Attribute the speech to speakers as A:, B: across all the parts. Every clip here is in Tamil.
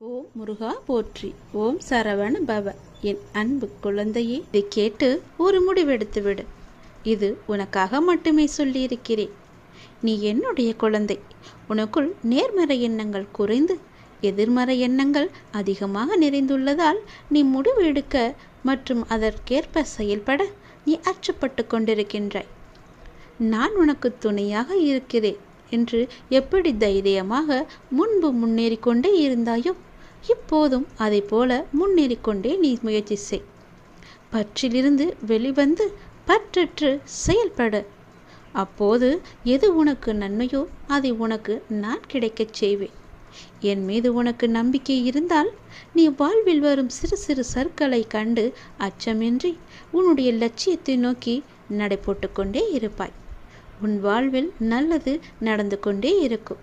A: ஓம் முருகா போற்றி. ஓம் சரவண பவ. என் அன்பு குழந்தையே இதை கேட்டு ஒரு முடிவெடுத்து விடு. இது உனக்காக மட்டுமே சொல்லியிருக்கிறேன். நீ என்னுடைய குழந்தை. உனக்குள் நேர்மறை எண்ணங்கள் குறைந்து எதிர்மறை எண்ணங்கள் அதிகமாக நிறைந்துள்ளதால் நீ முடிவு எடுக்க மற்றும் அதற்கேற்ப செயல்பட நீ அச்சப்பட்டு கொண்டிருக்கின்றாய். நான் உனக்கு துணையாக இருக்கிறேன். என்று எப்படி தைரியமாக முன்பு முன்னேறி கொண்டே இருந்தாயோ இப்போதும் அதை போல முன்னேறி கொண்டே நீ முயற்சி செய். பற்றிலிருந்து வெளிவந்து பற்றற்று செயல்படு. அப்போது எது உனக்கு நன்மையோ அதை உனக்கு நான் கிடைக்கச் செய்வேன். என் மீது உனக்கு நம்பிக்கை இருந்தால் நீ வாழ்வில் வரும் சிறு சிறு சற்களை கண்டு அச்சமின்றி உன்னுடைய லட்சியத்தை நோக்கி நடை போட்டுக்கொண்டே இருப்பாய். உன் வாழ்வில் நல்லது நடந்து கொண்டே இருக்கும்.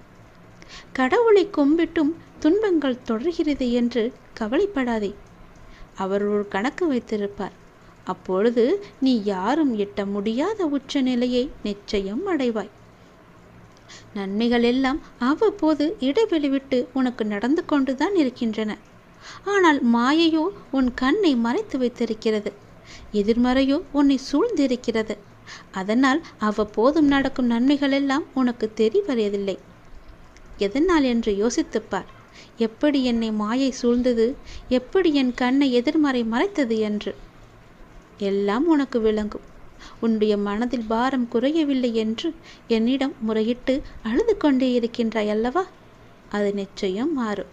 A: கடவுளை கும்பிட்டும் துன்பங்கள் தொடர்கிறது என்று கவலைப்படாதே. அவர் ஒரு கணக்கு வைத்திருப்பார். அப்பொழுது நீ யாரும் எட்ட முடியாத உச்ச நிலையை நிச்சயம் அடைவாய். நன்மைகள் எல்லாம் அவ்வப்போது இடைவெளி விட்டு உனக்கு நடந்து கொண்டுதான் இருக்கின்றன. ஆனால் மாயையோ உன் கண்ணை மறைத்து வைத்திருக்கிறது. எதிர்மறையோ உன்னை சூழ்ந்திருக்கிறது. அதனால் அவ்வப்போதும் நடக்கும் நன்மைகள் எல்லாம் உனக்கு தெரிவறியதில்லை. எதனால் என்று யோசித்துப்பார். எப்படி என்னை மாயை சூழ்ந்தது? எப்படி என் கண்ணை எதிர்மறை மறைத்தது என்று? எல்லாம் உனக்கு விளங்கும். உன்னுடைய மனதில் பாரம் குறையவில்லை என்று என்னிடம் முறையிட்டு அழுது கொண்டே இருக்கின்றாய் அல்லவா? அது நிச்சயம் மாறும்.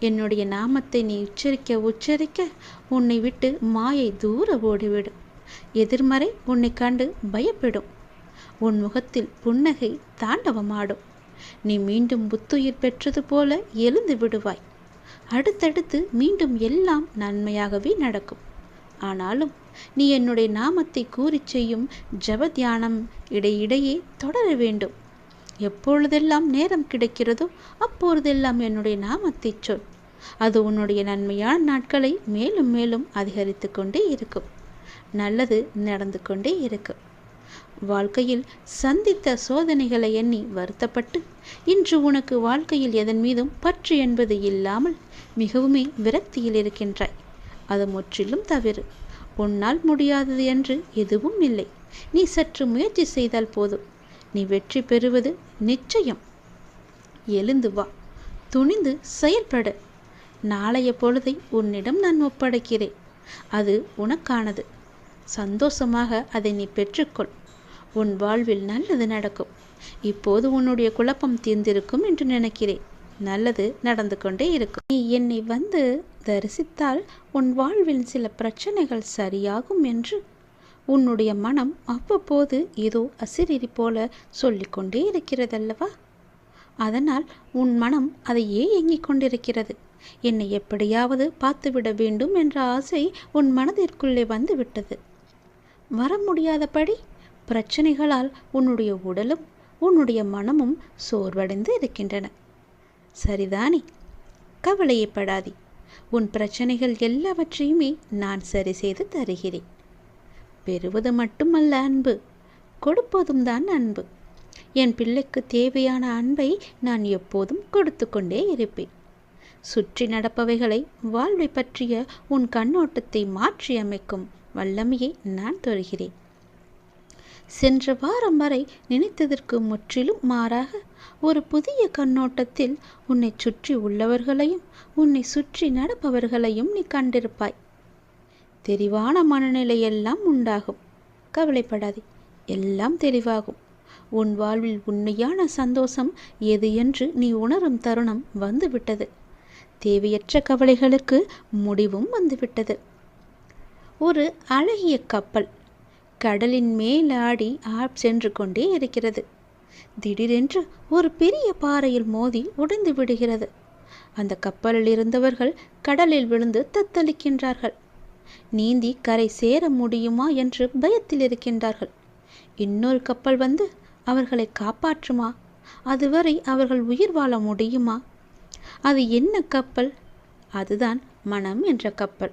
A: என்னுடைய நாமத்தை நீ உச்சரிக்க உச்சரிக்க உன்னை விட்டு மாயை தூர ஓடிவிடும். எதிர்மறை உன்னை கண்டு பயப்படும். உன் முகத்தில் புன்னகை தாண்டவமாடும். நீ மீண்டும் புத்துயிர் பெற்றது போல எழுந்து விடுவாய். அடுத்தடுத்து மீண்டும் எல்லாம் நன்மையாகவே நடக்கும். ஆனாலும் நீ என்னுடைய நாமத்தை கூறிச் செய்யும் ஜப தியானம் இடையிடையே தொடர வேண்டும். எப்பொழுதெல்லாம் நேரம் கிடைக்கிறதோ அப்பொழுதெல்லாம் என்னுடைய நாமத்தை சொல். அது உன்னுடைய நன்மையான நாட்களை மேலும் மேலும் அதிகரித்து கொண்டே இருக்கும். நல்லது நடந்து கொண்டே இருக்கு. வாழ்க்கையில் சந்தித்த சோதனைகளை எண்ணி வருத்தப்பட்டு இன்று உனக்கு வாழ்க்கையில் எதன் மீதும் பற்று என்பது இல்லாமல் மிகவுமே விரக்தியில் இருக்கின்றாய். அது முற்றிலும் தவறு. உன்னால் முடியாதது என்று எதுவும் இல்லை. நீ சற்று முயற்சி செய்தால் போதும். நீ வெற்றி பெறுவது நிச்சயம். எழுந்து வா. துணிந்து செயல்படு. நாளைய பொழுதை உன்னிடம் நான் ஒப்படைக்கிறேன். அது உனக்கானது. சந்தோஷமாக அதை நீ பெற்றுக்கொள். உன் வாழ்வில் நல்லது நடக்கும். இப்போது உன்னுடைய குழப்பம் தீர்ந்திருக்கும் என்று நினைக்கிறேன். நல்லது நடந்து கொண்டே இருக்கும். நீ என்னை வந்து தரிசித்தால் உன் வாழ்வில் சில பிரச்சனைகள் சரியாகும் என்று உன்னுடைய மனம் அவ்வப்போது ஏதோ அசிரிரி போல சொல்லிக்கொண்டே இருக்கிறதல்லவா? அதனால் உன் மனம் அதையே ஏங்கிக் கொண்டிருக்கிறது. என்னை எப்படியாவது பார்த்துவிட வேண்டும் என்ற ஆசை உன் மனதிற்குள்ளே வந்துவிட்டது. வர முடியாதபடி பிரச்சனைகளால் உன்னுடைய உடலும் உன்னுடைய மனமும் சோர்வடைந்து இருக்கின்றன. சரிதானே? கவலையப்படாதே. உன் பிரச்சனைகள் எல்லாவற்றையுமே நான் சரி செய்து தருகிறேன். பெறுவது மட்டுமல்ல அன்பு. கொடுப்பதும் தான் அன்பு. என் பிள்ளைக்கு தேவையான அன்பை நான் எப்போதும் கொடுத்து கொண்டே இருப்பேன். சுற்றி நடப்பவைகளை வாழ்வை பற்றிய உன் கண்ணோட்டத்தை மாற்றியமைக்கும் வல்லமையை நான் தருகிறேன். சென்ற வாரம் வரை நினைத்ததற்கு முற்றிலும் மாறாக ஒரு புதிய கண்ணோட்டத்தில் உன்னை சுற்றி உள்ளவர்களையும் உன்னை சுற்றி நடப்பவர்களையும் நீ கண்டிருப்பாய். தெளிவான மனநிலை எல்லாம் உண்டாகும். கவலைப்படாதே எல்லாம் தெளிவாகும். உன் வாழ்வில் உண்மையான சந்தோஷம் எது என்று நீ உணரும் தருணம் வந்துவிட்டது. தேவையற்ற கவலைகளுக்கு முடிவும் வந்துவிட்டது. ஒரு அழகிய கப்பல் கடலின் மேலாடி ஆப் சென்று கொண்டே இருக்கிறது. திடீரென்று ஒரு பெரிய பாறையில் மோதி உடைந்து விடுகிறது. அந்த கப்பலில் இருந்தவர்கள் கடலில் விழுந்து தத்தளிக்கின்றார்கள். நீந்தி கரை சேர முடியுமா என்று பயத்தில் இருக்கின்றார்கள். இன்னொரு கப்பல் வந்து அவர்களை காப்பாற்றுமா? அதுவரை அவர்கள் உயிர் வாழ முடியுமா? அது என்ன கப்பல்? அதுதான் மனம் என்ற கப்பல்.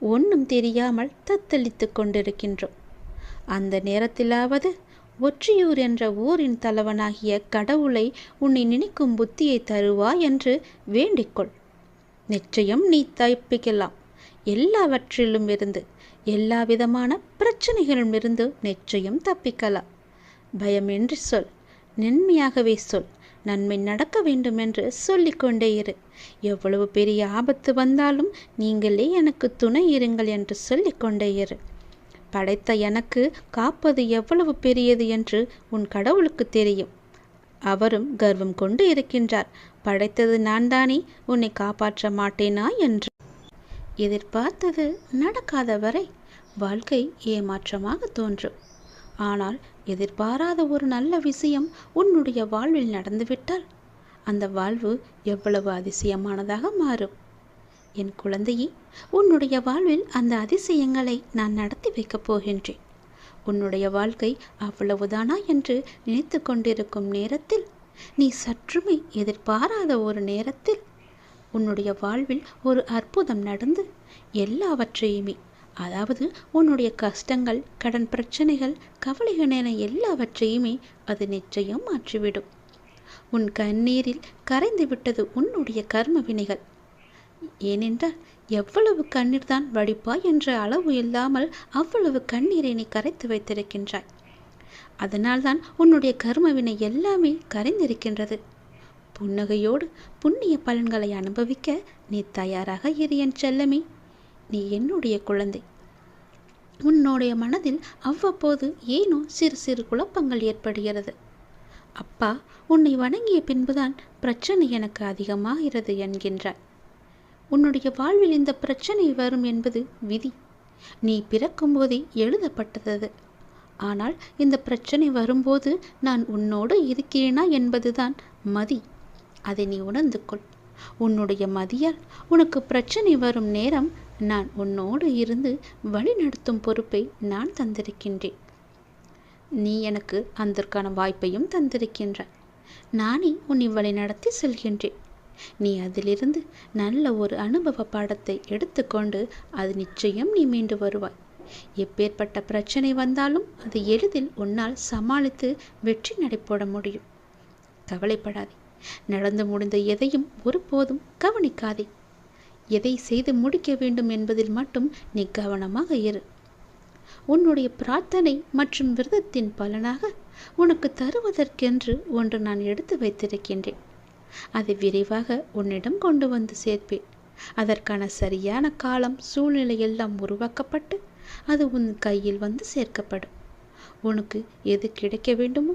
A: ஒன்றும் தெரியாமல் தத்தளித்து கொண்டிருக்கின்றோம். அந்த நேரத்திலாவது ஒற்றியூர் என்ற ஊரின் தலைவனாகிய கடவுளை உன்னை நினைக்கும் புத்தியை தருவா என்று வேண்டிக்கொள். நிச்சயம் நீ தப்பிக்கலாம். எல்லாவற்றிலும் இருந்து எல்லா விதமான பிரச்சனைகளிலும் இருந்து நிச்சயம் தப்பிக்கலாம். பயமின்றி சொல் நன்மையாகவே சொல். நன்மை நடக்க வேண்டுமென்று சொல்லிக்கொண்டே இரு. எவ்வளவு பெரிய ஆபத்து வந்தாலும் நீங்களே எனக்கு துணை இருங்கள் என்று சொல்லிக்கொண்டே இரு. படைத்த எனக்கு காப்பது எவ்வளவு பெரியது என்று உன் கடவுளுக்கு தெரியும். அவரும் கர்வம் கொண்டு இருக்கின்றார். படைத்தது நான் தானே உன்னை காப்பாற்ற மாட்டேனா என்று. எதிர்பார்த்தது நடக்காத வரை வாழ்க்கை ஏமாற்றமாக தோன்றும். ஆனால் எதிர்பாராத ஒரு நல்ல விஷயம் உன்னுடைய வாழ்வில் நடந்துவிட்டால் அந்த வாழ்வு எவ்வளவு அதிசயமானதாக மாறும். என் குழந்தையே உன்னுடைய வாழ்வில் அந்த அதிசயங்களை நான் நடத்தி வைக்கப் போகின்றேன். உன்னுடைய வாழ்க்கை அவ்வளவுதானா என்று நினைத்து கொண்டிருக்கும் நேரத்தில் நீ சற்றுமே எதிர்பாராத ஒரு நேரத்தில் உன்னுடைய வாழ்வில் ஒரு அற்புதம் நடந்து எல்லாவற்றையுமே அதாவது உன்னுடைய கஷ்டங்கள் கடன் பிரச்சனைகள் கவலைகள் என எல்லாவற்றையுமே அது நிச்சயம் மாற்றிவிடும். உன் கண்ணீரில் கரைந்து விட்டது உன்னுடைய கர்ம வினைகள். ஏனென்றால் எவ்வளவு கண்ணீர் தான் வடிப்பாய் என்ற அளவு இல்லாமல் அவ்வளவு கண்ணீரை நீ கரைத்து வைத்திருக்கின்றாய். அதனால்தான் உன்னுடைய கர்மவினை எல்லாமே கரைந்திருக்கின்றது. புன்னகையோடு புண்ணிய பலன்களை அனுபவிக்க நீ தயாராக இரு என் செல்லமே. நீ என்னுடைய குழந்தை. உன்னுடைய மனதில் அவ்வப்போது ஏனோ சிறு சிறு குழப்பங்கள் ஏற்படுகிறது. அப்பா உன்னை வணங்கிய பின்புதான் பிரச்சனை எனக்கு அதிகமாகிறது என்கின்றாய் உன்னுடைய வாழ்வில் இந்த பிரச்சனை வரும் என்பது விதி. நீ பிறக்கும்போதே எழுதப்பட்டது. ஆனால் இந்த பிரச்சனை வரும்போது நான் உன்னோடு இருக்கிறேனா என்பதுதான் மதி. அதை நீ உணர்ந்து கொள். உன்னுடைய மதியால் உனக்கு பிரச்சனை வரும் நேரம் நான் உன்னோடு இருந்து வழிநடத்தும் பொறுப்பை நான் தந்திருக்கின்றேன். நீ எனக்கு அதற்கான வாய்ப்பையும் தந்திருக்கின்ற. நானே உன்னை வழிநடத்தி செல்கின்றேன். நீ அதிலிருந்து நல்ல ஒரு அனுபவ பாடத்தை எடுத்துக்கொண்டு அது நிச்சயம் நீ மீண்டு வருவாய். எப்பேற்பட்ட பிரச்சனை வந்தாலும் அது எளிதில் உன்னால் சமாளித்து வெற்றி நடைபோட முடியும். கவலைப்படாதே. நடந்து முடிந்த எதையும் ஒருபோதும் கவனிக்காதே. எதை செய்து முடிக்க வேண்டும் என்பதில் மட்டும் நீ கவனமாக இரு. உன்னுடைய பிரார்த்தனை மற்றும் விரதத்தின் பலனாக உனக்கு தருவதற்கென்று ஒன்று நான் எடுத்து வைத்திருக்கின்றேன். அதை விரைவாக உன்னிடம் கொண்டு வந்து சேர்ப்பேன். அதற்கான சரியான காலம் சூழ்நிலை எல்லாம் உருவாக்கப்பட்டு அது உன் கையில் வந்து சேர்க்கப்படும். உனக்கு எது கிடைக்க வேண்டுமோ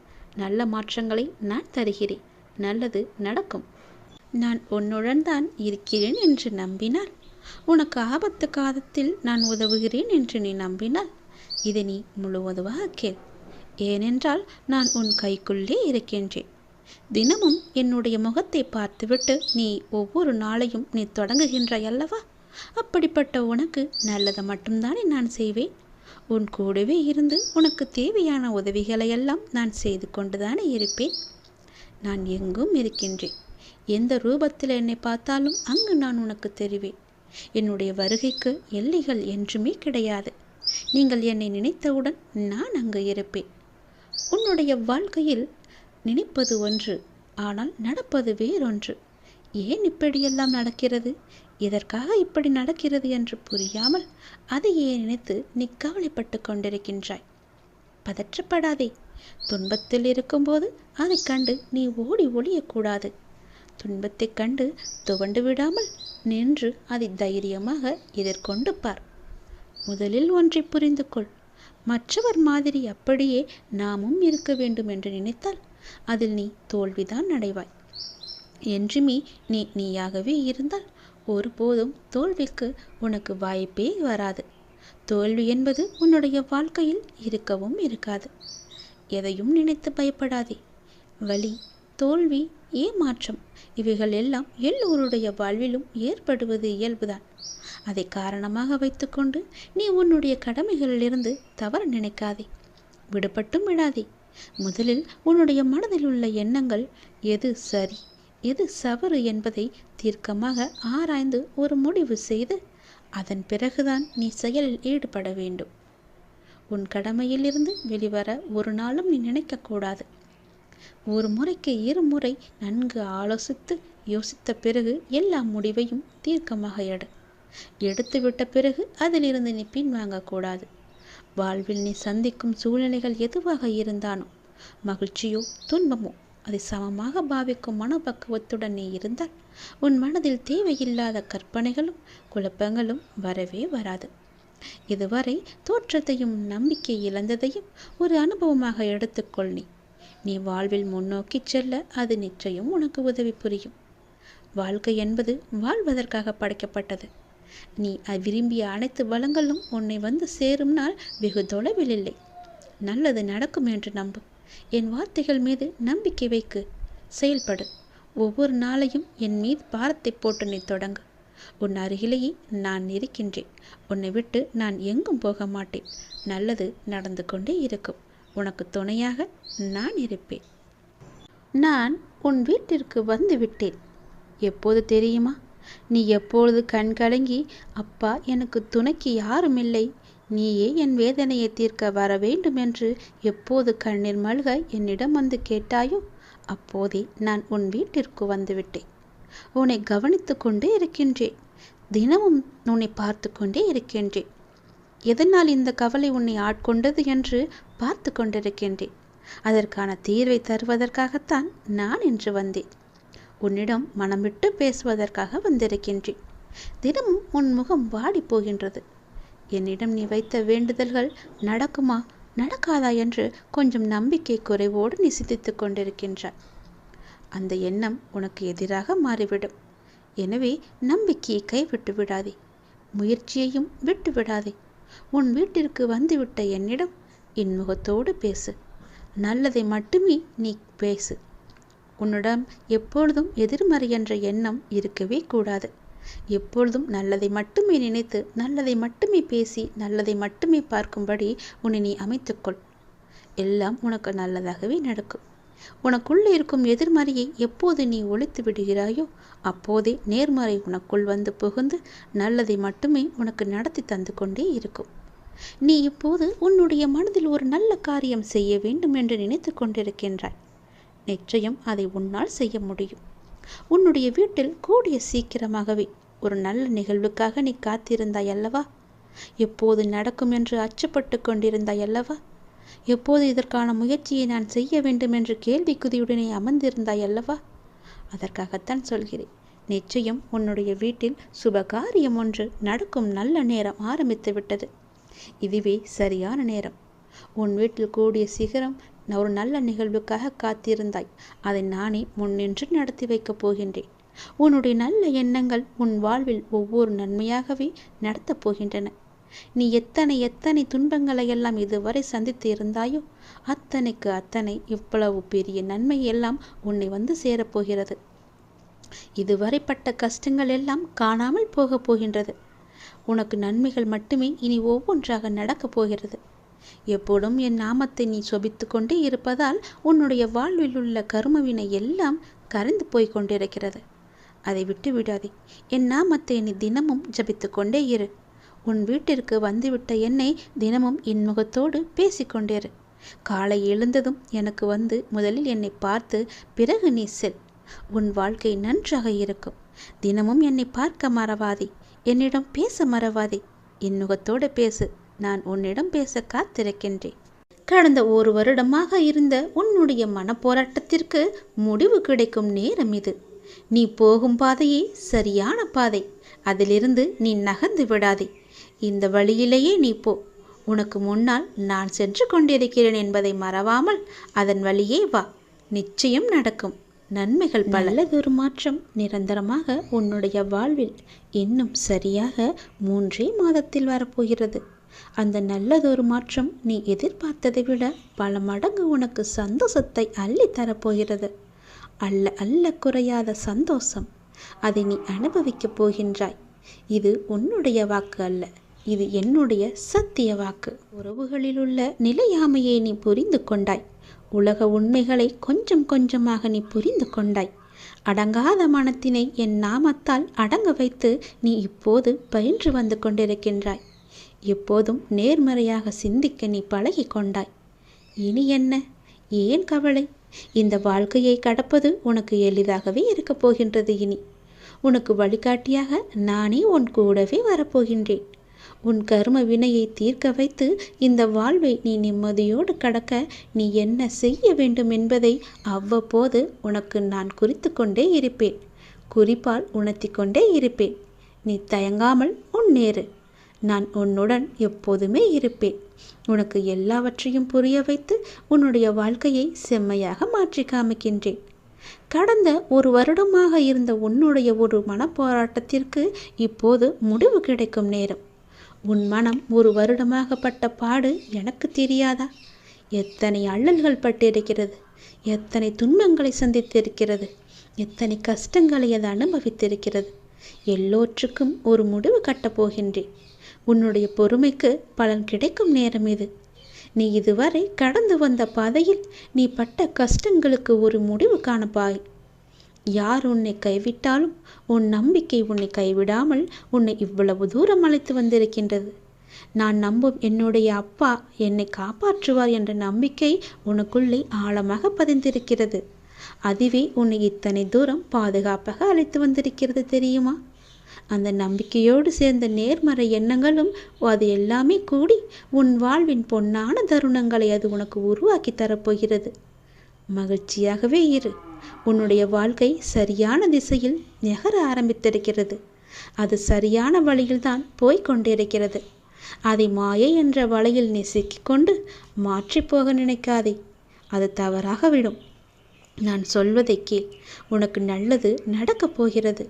A: நல்ல மாற்றங்களை நான் தருகிறேன். நல்லது நடக்கும். நான் உன்னுடன் தான் இருக்கிறேன் என்று நம்பினால் உனக்கு ஆபத்து காலத்தில் நான் உதவுகிறேன் என்று நீ நம்பினால் இதை நீ முழுவதுவாக கேள். ஏனென்றால் நான் உன் கைக்குள்ளே இருக்கின்றேன். தினமும் என்னுடைய முகத்தை பார்த்துவிட்டு நீ ஒவ்வொரு நாளையும் நீ தொடங்குகின்றாய் அல்லவா? அப்படிப்பட்ட உனக்கு நல்லதை மட்டும்தானே நான் செய்வேன்? உன் கூடவே இருந்து உனக்கு தேவையான உதவிகளை எல்லாம் நான் செய்து கொண்டுதானே இருப்பேன். நான் எங்கும் இருக்கின்றேன். எந்த ரூபத்தில் என்னை பார்த்தாலும் அங்கு நான் உனக்கு தெரிவேன். என்னுடைய வருகைக்கு எல்லைகள் என்றுமே கிடையாது. நீங்கள் என்னை நினைத்தவுடன் நான் அங்கு இருப்பேன். உன்னுடைய வாழ்க்கையில் நினைப்பது ஒன்று ஆனால் நடப்பது வேறொன்று. ஏன் இப்படியெல்லாம் நடக்கிறது? எதற்காக இப்படி நடக்கிறது என்று புரியாமல் அதையே நினைத்து நீ கவலைப்பட்டு கொண்டிருக்கின்றாய்? பதற்றப்படாதே. துன்பத்தில் இருக்கும்போது அதை கண்டு நீ ஓடி ஒளியக்கூடாது. துன்பத்தைக் கண்டு துவண்டு விடாமல் நின்று அதை தைரியமாக எதிர்கொண்டு பார். முதலில் ஒன்றை புரிந்து கொள். மற்றவர் மாதிரி அப்படியே நாமும் இருக்க வேண்டும் என்று நினைத்தால் அதில் நீ தோல்விதான் அடைவாய். என்றுமே நீ நீயாகவே இருந்தால் ஒருபோதும் தோல்விக்கு உனக்கு வாய்ப்பே வராது. தோல்வி என்பது உன்னுடைய வாழ்க்கையில் இருக்கவும் இருக்காது. எதையும் நினைத்து பயப்படாதே. வலி தோல்வி ஏமாற்றம் இவைகள் எல்லாம் எல்லோருடைய வாழ்விலும் ஏற்படுவது இயல்புதான். அதை காரணமாக வைத்துக்கொண்டு நீ உன்னுடைய கடமைகளிலிருந்து தவற நினைக்காதே. விடுபட்டும் விடாதே. முதலில் உன்னுடைய மனதில் உள்ள எண்ணங்கள் எது சரி? எது சவறு என்பதை தீர்க்கமாக ஆராய்ந்து ஒரு முடிவு செய்து அதன் பிறகுதான் நீ செயலில் ஈடுபட வேண்டும். உன் கடமையிலிருந்து வெளிவர ஒரு நாளும் நீ நினைக்கக்கூடாது ஒரு முறைக்கு இருமுறை நன்கு ஆலோசித்து யோசித்த பிறகு எல்லா முடிவையும் தீர்க்கமாக எடு. எடுத்துவிட்ட பிறகு அதிலிருந்து நீ பின்வாங்கக்கூடாது வாழ்வில் நீ சந்திக்கும் சூழ்நிலைகள் எதுவாக இருந்தாலும் மகிழ்ச்சியோ துன்பமோ அதை சமமாக பாவிக்கும் மனப்பக்குவத்துடன் நீ இருந்தால் உன் மனதில் தேவையில்லாத கற்பனைகளும் குழப்பங்களும் வரவே வராது. இதுவரை தோற்றத்தையும் நம்பிக்கை இழந்ததையும் ஒரு அனுபவமாக எடுத்துக்கொள் நீ. நீ வாழ்வில் முன்னோக்கி செல்ல அது நிச்சயம் உனக்கு உதவி புரியும். வாழ்க்கை என்பது வாழ்வதற்காக படைக்கப்பட்டது. நீ விரும்பிய அனைத்து வளங்களும் உன்னை வந்து சேரும் நாள் வெகு தொலைவில் இல்லை. நல்லது நடக்கும் என்று நம்பு. என் வார்த்தைகள் மீது நம்பிக்கை வைக்கு. செயல்படு. ஒவ்வொரு நாளையும் என் மீது பாரத்தை போட்டு நீ தொடங்கு. உன் அருகிலேயே நான் இருக்கின்றேன். உன்னை விட்டு நான் எங்கும் போக மாட்டேன். நல்லது நடந்து கொண்டே இருக்கும். உனக்கு துணையாக நான் இருப்பேன். நான் உன் வீட்டிற்கு வந்து விட்டேன். எப்போது தெரியுமா? நீ எப்பொழுது கண் கலங்கி அப்பா எனக்கு துணைக்கு யாரும் இல்லை. நீயே என் வேதனையை தீர்க்க வர வேண்டும் என்று எப்போது கண்ணீர் மல்க என்னிடம் வந்து கேட்டாயோ அப்போதே நான் உன் வீட்டிற்கு வந்துவிட்டேன். உன்னை கவனித்து கொண்டே இருக்கின்றேன். தினமும் உன்னை பார்த்து கொண்டே இருக்கின்றேன். எதனால் இந்த கவலை உன்னை ஆட்கொண்டது என்று பார்த்து கொண்டிருக்கின்றேன். அதற்கான தீர்வை தருவதற்காகத்தான் நான் இன்று வந்தேன். உன்னிடம் மனம் விட்டு பேசுவதற்காக வந்திருக்கின்றேன். தினமும் உன் முகம் வாடி போகின்றது. என்னிடம் நீ வைத்த வேண்டுதல்கள் நடக்குமா? நடக்காதா என்று கொஞ்சம் நம்பிக்கை குறைவோடு நீ சிந்தித்து கொண்டிருக்கின்றாய் அந்த எண்ணம் உனக்கு எதிராக மாறிவிடும். எனவே நம்பிக்கையை கைவிட்டு விடாதே. முயற்சியையும் விட்டு விடாதே. உன் வீட்டிற்கு வந்துவிட்ட என்னிடம் இன்முகத்தோடு பேசு. நல்லதை மட்டுமே நீ பேசு. உன்னிடம் எப்பொழுதும் எதிர்மறை என்ற எண்ணம் இருக்கவே கூடாது. எப்பொழுதும் நல்லதை மட்டுமே நினைத்து நல்லதை மட்டுமே பேசி நல்லதை மட்டுமே பார்க்கும்படி உன்னை நீ அமைத்துக்கொள். எல்லாம் உனக்கு நல்லதாகவே நடக்கும். உனக்குள்ளே இருக்கும் எதிர்மறையை எப்போது நீ ஒழித்து விடுகிறாயோ அப்போதே நேர்மறை உனக்குள் வந்து புகுந்து நல்லதை மட்டுமே உனக்கு நடத்தி தந்து கொண்டே இருக்கும். நீ இப்போது உன்னுடைய மனதில் ஒரு நல்ல காரியம் செய்ய வேண்டும் என்று நினைத்து கொண்டிருக்கின்றாய். நிச்சயம் அதை உன்னால் செய்ய முடியும். உன்னுடைய வீட்டில் கூடிய சீக்கிரமாகவே ஒரு நல்ல நிகழ்வுக்காக நீ காத்திருந்தாய் அல்லவா? எப்போது நடக்கும் என்று அச்சப்பட்டு கொண்டிருந்தாய் அல்லவா? எப்போது இதற்கான முயற்சியை நான் செய்ய வேண்டும் என்று கேள்விக்குதியுடனே அமர்ந்திருந்தாய் அல்லவா? அதற்காகத்தான் சொல்கிறேன். நிச்சயம் உன்னுடைய வீட்டில் சுபகாரியம் ஒன்று நடக்கும் நல்ல நேரம் ஆரம்பித்து விட்டது இதுவே சரியான நேரம். உன் வீட்டில் கூடிய சிகரம் ஒரு நல்ல நிகழ்வுக்காக காத்திருந்தாய். அதை நானே முன்னின்று நடத்தி வைக்கப் போகின்றேன். உன்னுடைய நல்ல எண்ணங்கள் உன் வாழ்வில் ஒவ்வொரு நன்மையாகவே நடத்தப் போகின்றன. நீ எத்தனை எத்தனை துன்பங்களை எல்லாம் இதுவரை சந்தித்து இருந்தாயோ அத்தனைக்கு அத்தனை இவ்வளவு பெரிய நன்மை எல்லாம் உன்னை வந்து சேரப்போகிறது இதுவரைப்பட்ட கஷ்டங்கள் எல்லாம் காணாமல் போகப் போகின்றது. உனக்கு நன்மைகள் மட்டுமே இனி ஒவ்வொன்றாக நடக்கப் போகிறது. எப்போதும் என் நாமத்தை நீ சொபித்து கொண்டே இருப்பதால் உன்னுடைய வாழ்வில் உள்ள கருமவினை எல்லாம் கரைந்து போய் கொண்டிருக்கிறது. அதை விட்டு விடாதே. என் நாமத்தை நீ தினமும் ஜபித்து கொண்டே இரு. உன் வீட்டிற்கு வந்துவிட்ட என்னை தினமும் இன்முகத்தோடு பேசிக்கொண்டேரு காலை எழுந்ததும் எனக்கு வந்து முதலில் என்னை பார்த்து பிறகு நீ செல். உன் வாழ்க்கை நன்றாக இருக்கும். தினமும் என்னை பார்க்க மறவாதே. என்னிடம் பேச மறவாதே. இன்முகத்தோடு பேசு. நான் உன்னிடம் பேச காத்திருக்கின்றேன். கடந்த ஒரு வருடமாக இருந்த உன்னுடைய மனப்போராட்டத்திற்கு முடிவு கிடைக்கும் நேரம் இது. நீ போகும் பாதையே சரியான பாதை. அதிலிருந்து நீ நகர்ந்து விடாதே. இந்த வழியிலேயே நீ போ. உனக்கு முன்னால் நான் சென்று கொண்டிருக்கிறேன் என்பதை மறவாமல் அதன் வழியே வா. நிச்சயம் நடக்கும். நன்மைகள் பலதொரு மாற்றம் நிரந்தரமாக உன்னுடைய வாழ்வில் இன்னும் சரியாக மூன்றே மாதத்தில் வரப்போகிறது. அந்த நல்லதொரு மாற்றம் நீ எதிர்பார்த்ததை விட பல மடங்கு உனக்கு சந்தோஷத்தை அள்ளி தரப்போகிறது. அல்ல அல்ல குறையாத சந்தோஷம். அதை நீ அனுபவிக்கப் போகின்றாய். இது உன்னுடைய வாக்கு அல்ல இது என்னுடைய சத்திய வாக்கு. உறவுகளில் உள்ள நிலையாமையை நீ புரிந்து கொண்டாய். உலக உண்மைகளை கொஞ்சம் கொஞ்சமாக நீ புரிந்து கொண்டாய். அடங்காத மனத்தினை என் நாமத்தால் அடங்க வைத்து நீ இப்போது பயின்று வந்து கொண்டிருக்கின்றாய். எப்போதும் நேர்மறையாக சிந்திக்க நீ பழகி கொண்டாய் இனி என்ன? ஏன் கவலை? இந்த வாழ்க்கையை கடப்பது உனக்கு எளிதாகவே இருக்கப் போகின்றது இனி. உனக்கு வழிகாட்டியாக நானே உன் கூடவே வரப்போகின்றேன். உன் கர்ம வினையை தீர்க்க வைத்து இந்த வாழ்வை நீ நிம்மதியோடு கடக்க நீ என்ன செய்ய வேண்டும் என்பதை அவ்வப்போது உனக்கு நான் குறித்து கொண்டே இருப்பேன். குறிப்பால் உணர்த்தி கொண்டே இருப்பேன். நீ தயங்காமல் முன்னேறு நான் உன்னுடன் எப்போதுமே இருப்பேன். உனக்கு எல்லாவற்றையும் புரிய வைத்து உன்னுடைய வாழ்க்கையை செம்மையாக மாற்றி காமிக்கின்றேன். கடந்த ஒரு வருடமாக இருந்த உன்னுடைய ஒரு மனப்போராட்டத்திற்கு இப்போது முடிவு கிடைக்கும் நேரம். உன் மனம் ஒரு வருடமாக பட்ட பாடு எனக்கு தெரியாதா? எத்தனை அல்லல்கள் பட்டிருக்கிறது? எத்தனை துன்பங்களை சந்தித்திருக்கிறது? எத்தனை கஷ்டங்களை அது அனுபவித்திருக்கிறது? எல்லோற்றுக்கும் ஒரு முடிவு கட்டப்போகின்றேன் உன்னுடைய பொறுமைக்கு பலன் கிடைக்கும் நேரம் இது. நீ இதுவரை கடந்து வந்த பாதையில் நீ பட்ட கஷ்டங்களுக்கு ஒரு முடிவு காணப்பாய். யார் உன்னை கைவிட்டாலும் உன் நம்பிக்கை உன்னை கைவிடாமல் உன்னை இவ்வளவு தூரம் அழைத்து வந்திருக்கின்றது. நான் நம்பும் என்னுடைய அப்பா என்னை காப்பாற்றுவார் என்ற நம்பிக்கை உனக்குள்ளே ஆழமாக பதிந்திருக்கிறது. அதுவே உன்னை இத்தனை தூரம் பாதுகாப்பாக அழைத்து வந்திருக்கிறது தெரியுமா? அந்த நம்பிக்கையோடு சேர்ந்த நேர்மறை எண்ணங்களும் அது எல்லாமே கூடி உன் வாழ்வின் பொன்னான தருணங்களை அது உனக்கு உருவாக்கி தரப்போகிறது. மகிழ்ச்சியாகவே இரு. உன்னுடைய வாழ்க்கை சரியான திசையில் நெகர ஆரம்பித்திருக்கிறது. அது சரியான வழியில்தான் போய்கொண்டிருக்கிறது அதை மாயை என்ற வலையில் நீ சிக்கிக்கொண்டு மாற்றிப் போக நினைக்காதே. அது தவறாக விடும். நான் சொல்வதை கேள். உனக்கு நல்லது நடக்கப் போகிறது.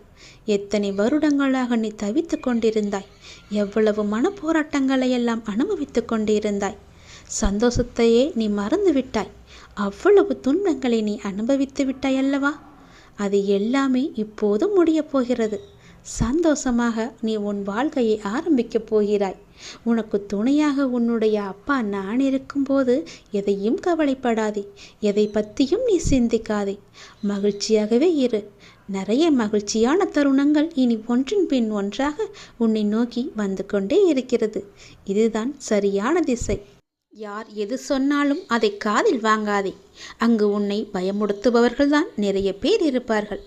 A: எத்தனை வருடங்களாக நீ தவித்து கொண்டிருந்தாய்? எவ்வளவு மனப்போராட்டங்களை எல்லாம் அனுபவித்து கொண்டிருந்தாய்? சந்தோஷத்தையே நீ மறந்து விட்டாய். அவ்வளவு துன்பங்களை நீ அனுபவித்து விட்டாய் அல்லவா? அது எல்லாமே இப்போதும் முடியப் போகிறது. சந்தோஷமாக நீ உன் வாழ்க்கையை ஆரம்பிக்கப் போகிறாய். உனக்கு துணையாக உன்னுடைய அப்பா நான் இருக்கும்போது எதையும் கவலைப்படாதே. எதை பற்றியும் நீ சிந்திக்காதே. மகிழ்ச்சியாகவே இரு. நிறைய மகிழ்ச்சியான தருணங்கள் இனி ஒன்றின் பின் ஒன்றாக உன்னை நோக்கி வந்து கொண்டே இருக்கிறது. இதுதான் சரியான திசை. யார் எது சொன்னாலும் அதை காதில் வாங்காதே. அங்கு உன்னை பயமுடுத்துபவர்கள்தான் நிறைய பேர் இருப்பார்கள்.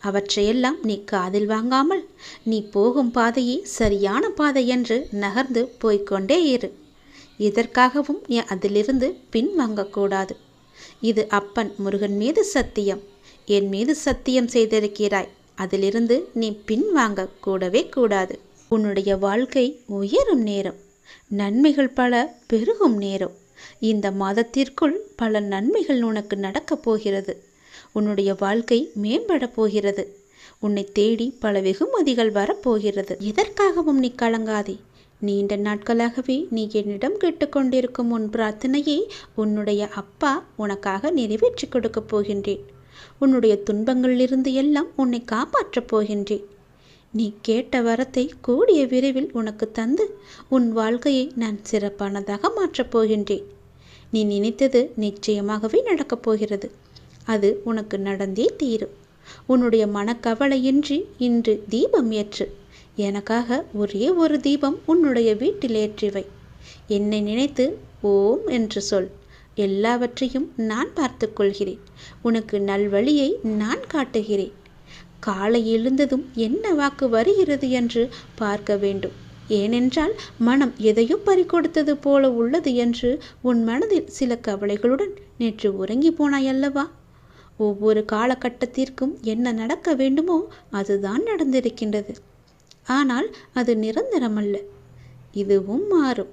A: அவற்றையெல்லாம் நீ காதில் வாங்காமல் நீ போகும் பாதையே சரியான பாதை என்று நகர்ந்து போய்க்கொண்டே இரு. எதற்காகவும் நீ அதிலிருந்து பின் வாங்கக்கூடாது இது அப்பன் முருகன் மீது சத்தியம். என் மீது சத்தியம் செய்திருக்கிறாய். அதிலிருந்து நீ பின் வாங்க கூடவே கூடாது. உன்னுடைய வாழ்க்கை உயரும் நேரம். நன்மைகள் பல பெருகும் நேரம். இந்த மாதத்திற்குள் பல நன்மைகள் உனக்கு நடக்கப் போகிறது. உன்னுடைய வாழ்க்கை மேம்படப் போகிறது. உன்னை தேடி பல வெகுமதிகள் வரப்போகிறது எதற்காகவும் நீ கலங்காதே. நீண்ட நாட்களாகவே நீ என்னிடம் கேட்டுக்கொண்டிருக்கும் உன் பிரார்த்தனையை உன்னுடைய அப்பா உனக்காக நிறைவேற்றி கொடுக்கப் போகின்றேன். உன்னுடைய துன்பங்களிலிருந்து எல்லாம் உன்னை காப்பாற்றப் போகின்றேன் நீ கேட்ட வரத்தை கூடிய விரைவில் உனக்கு தந்து உன் வாழ்க்கையை நான் சிறப்பானதாக மாற்றப் போகின்றேன் நீ நினைத்தது நிச்சயமாகவே நடக்கப் போகிறது. அது உனக்கு நடந்தே தீரும். உன்னுடைய மனக்கவலையின்றி இன்று தீபம் ஏற்று. எனக்காக ஒரே ஒரு தீபம் உன்னுடைய வீட்டில் ஏற்றிவை. என்னை நினைத்து ஓம் என்று சொல். எல்லாவற்றையும் நான் பார்த்துக்கொள்கிறேன். உனக்கு நல்வழியை நான் காட்டுகிறேன். காலை எழுந்ததும் என்ன வாக்கு வருகிறது என்று பார்க்க வேண்டும். ஏனென்றால் மனம் எதையும் பறிக்கொடுத்தது போல உள்ளது என்று உன் மனதில் சில கவலைகளுடன் நேற்று உறங்கி போனாய் அல்லவா? ஒவ்வொரு காலகட்டத்திற்கும் என்ன நடக்க வேண்டுமோ அதுதான் நடந்திருக்கின்றது. ஆனால் அது நிரந்தரமல்ல. இதுவும் மாறும்.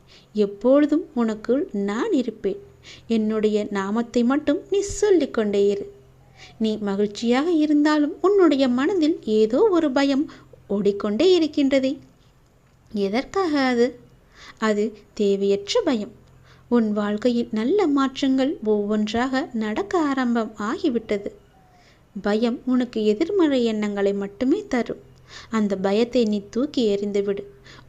A: எப்பொழுதும் உனக்குள் நான் இருப்பேன். என்னுடைய நாமத்தை மட்டும் நீ சொல்லிக்கொண்டே இரு. நீ மகிழ்ச்சியாக இருந்தாலும் உன்னுடைய மனதில் ஏதோ ஒரு பயம் ஓடிக்கொண்டே இருக்கின்றதே. எதற்காக அது? அது தேவையற்ற பயம். உன் வாழ்க்கையில் நல்ல மாற்றங்கள் ஒவ்வொன்றாக நடக்க ஆரம்பம் ஆகிவிட்டது. பயம் உனக்கு எதிர்மறை எண்ணங்களை மட்டுமே தரும். அந்த பயத்தை நீ தூக்கி எறிந்துவிடு.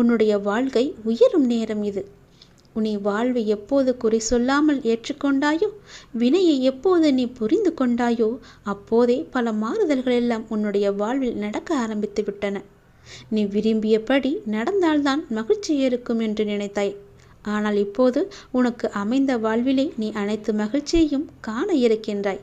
A: உன்னுடைய வாழ்க்கை உயரும் நேரம் இது. உன்னை வாழ்வை எப்போது குறை சொல்லாமல் ஏற்றுக்கொண்டாயோ வினையை எப்போது நீ புரிந்து கொண்டாயோ அப்போதே பல மாறுதல்கள் எல்லாம் உன்னுடைய வாழ்வில் நடக்க ஆரம்பித்து விட்டன. நீ விரும்பியபடி நடந்தால்தான் மகிழ்ச்சி இருக்கும் என்று நினைத்தாய். ஆனால் இப்போது உனக்கு அமைந்த வாழ்விலே நீ அனைத்து மகிழ்ச்சியையும் காண இருக்கின்றாய்.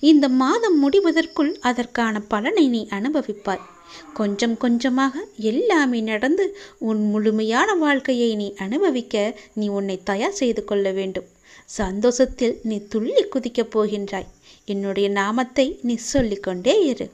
A: இந்த மாதம் முடிவதற்குள் அதற்கான பலனை நீ அனுபவிப்பாய். கொஞ்சம் கொஞ்சமாக எல்லாமே நடந்து உன் முழுமையான வாழ்க்கையை நீ அனுபவிக்க நீ உன்னை தயார் செய்து கொள்ள வேண்டும். சந்தோஷத்தில் நீ துள்ளி குதிக்கப் போகின்றாய். என்னுடைய நாமத்தை நீ சொல்லிக்கொண்டே இரு.